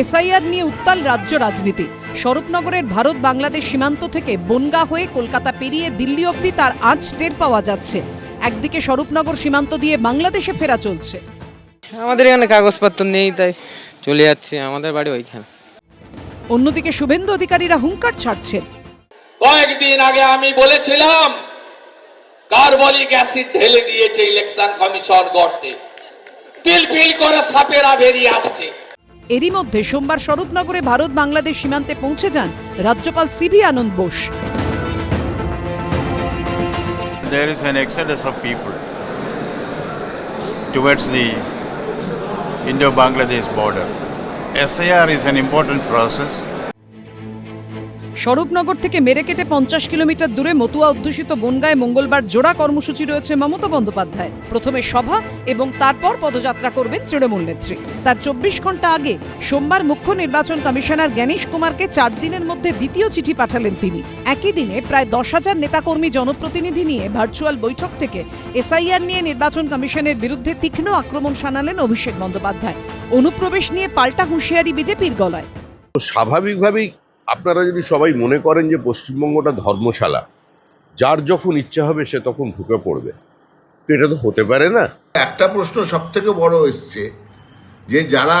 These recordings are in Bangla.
এসআইআর নিয়ে উত্তাল রাজ্য রাজনীতি। স্বরূপনগরের ভারত বাংলাদেশ সীমান্ত থেকে বনগা হয়ে কলকাতা পেরিয়ে দিল্লি অবধি তার আজ টের পাওয়া যাচ্ছে। একদিকে স্বরূপনগর সীমান্ত দিয়ে বাংলাদেশে ফেরা চলছে। আমাদের এখানে কাগজপত্র নেই তাই চলে যাচ্ছে। আমাদের বাড়ি ওইখানে। অন্যদিকে শুভেন্দু অধিকারীরা হুঙ্কার ছাড়ছেন। কয়েকদিন আগে আমি বলেছিলাম কার্বলিক অ্যাসিড ঢেলে দিয়েছে ইলেকশন কমিশন গর্তে পিল পিল করে সাপেরা বেরিয়ে আসছে। এরই মধ্যে সোমবার স্বরূপনগরে ভারত বাংলাদেশ সীমান্তে পৌঁছে যান রাজ্যপাল C V Ananda Bose there is an exodus of people towards the Indo Bangladesh border. SAR is an important process. Swarupnagar থেকে মেরে কেটে পঞ্চাশ কিলোমিটার দূরে মতুয়া অধ্যুষিত বনগায় মঙ্গলবার জোড়া কর্মসূচি রয়েছে মমতা বন্দ্যোপাধ্যায় প্রথমে সভা এবং তারপর পদযাত্রা করবেন তৃণমূল নেত্রী। তার চব্বিশ ঘণ্টা আগে সোমবার মুখ্য নির্বাচন কমিশনার জ্ঞানেশ কুমারকে চার দিনের মধ্যে দ্বিতীয় চিঠি পাঠালেন তিনি। একই দিনে প্রায় দশ হাজার নেতাকর্মী জনপ্রতিনিধি নিয়ে ভার্চুয়াল বৈঠক থেকে এসআইআর নিয়ে নির্বাচন কমিশনের বিরুদ্ধে তীক্ষ্ণ আক্রমণ শানালেন অভিষেক বন্দ্যোপাধ্যায়। অনুপ্রবেশ নিয়ে পাল্টা হুঁশিয়ারি বিজেপির গলায়। স্বাভাবিকভাবেই আপনারা যদি সবাই মনে করেন যে পশ্চিমবঙ্গটা ধর্মশালা, যার যখন ইচ্ছা হবে সে তখন ঢুকে পড়বে। তো এটা তো হতে পারে না। একটা প্রশ্ন সব থেকে বড় এসছে যে যারা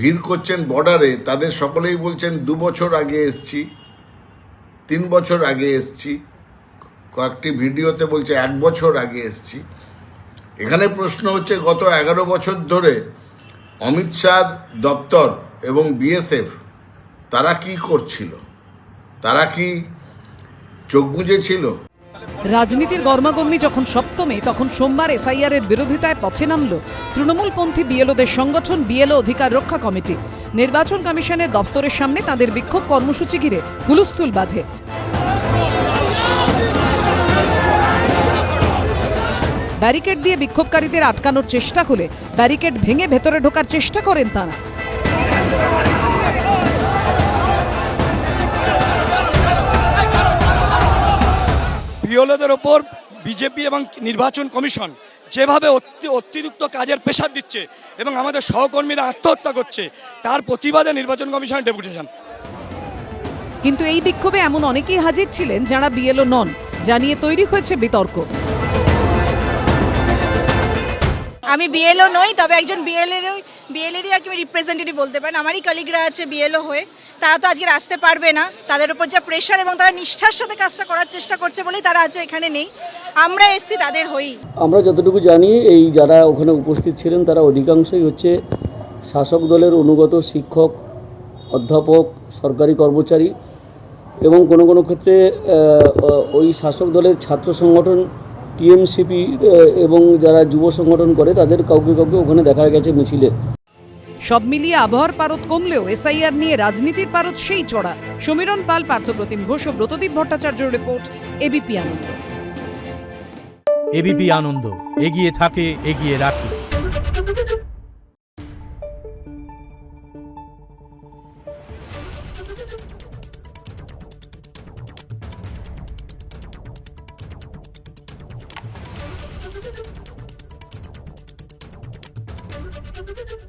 ভিড় করছেন বর্ডারে তাদের সকলেই বলছেন, দু বছর আগে এসছি, তিন বছর আগে এসছি। কয়েকটি ভিডিওতে বলছে, এক বছর আগে এসছি। এখানে প্রশ্ন হচ্ছে, গত এগারো বছর ধরে অমিত শাহর দপ্তর এবং বিএসএফ তারা কি করছিল? তারা কি চোখ বুঝেছিল রাজনীতির গর্মাগর্মি যখন সপ্তমে, তখন সোমবার এসআইআর এর বিরোধিতায় পথে নামল তৃণমূলপন্থী বিএলওদের সংগঠন বিএলও অধিকার রক্ষা কমিটি। নির্বাচন কমিশনের দপ্তরের সামনে তাদের বিক্ষোভ কর্মসূচি ঘিরে হুলস্থুল বাঁধে। ব্যারিকেড দিয়ে বিক্ষোভকারীদের আটকানোর চেষ্টা হলে ব্যারিকেড ভেঙে ভেতরে ঢোকার চেষ্টা করেন তারা। বিওলোদের ওপর বিজেপি এবং নির্বাচন কমিশন যেভাবে অতি- অতিরিক্ত কাজের পেশার দিচ্ছে এবং আমাদের সহকর্মীরা আত্মহত্যা করছে, তার প্রতিবাদে নির্বাচন কমিশনের ডেপুটেশন। কিন্তু এই বিক্ষোভে এমন অনেকেই হাজির ছিলেন যারা বিএলও নন জানিয়ে তৈরি হয়েছে বিতর্ক। আমি বিএলও নই, তবে একজন বিএলএর বিএলএরই আর কি রিপ্রেজেন্টেটিভ বলতে পারেন। আমারই কলিগরা আছে বিএলও হয়ে। তারা তো আজকে আসতে পারবে না। তাদের উপর যা প্রেশার এবং তারা নিষ্ঠার সাথে কাজটা করার চেষ্টা করছে বলেই তারা আজও এখানে নেই। আমরা এসছি তাদের হয়েই। আমরা যতটুকু জানি, এই যারা ওখানে উপস্থিত ছিলেন, তারা অধিকাংশই হচ্ছে শাসক দলের অনুগত শিক্ষক, অধ্যাপক, সরকারি কর্মচারী এবং কোনো কোনো ক্ষেত্রে ওই শাসক দলের ছাত্র সংগঠন টিএমসিপি এবং যারা যুব সংগঠন করে তাদের কাউকে কাউকে ওখানে দেখা গেছে মিছিলে। সব মিলিয়ে আবহাওয়ার পারদ কমলেও এসআইআর নিয়ে রাজনীতির পারদ সেই চড়া। সমীরণ পাল পার্থপ্রতিম ঘোষ ও Bratadip Bhattacharya report ABP Ananda. ABP Ananda এগিয়ে থাকে এগিয়ে রাখে। Thank you.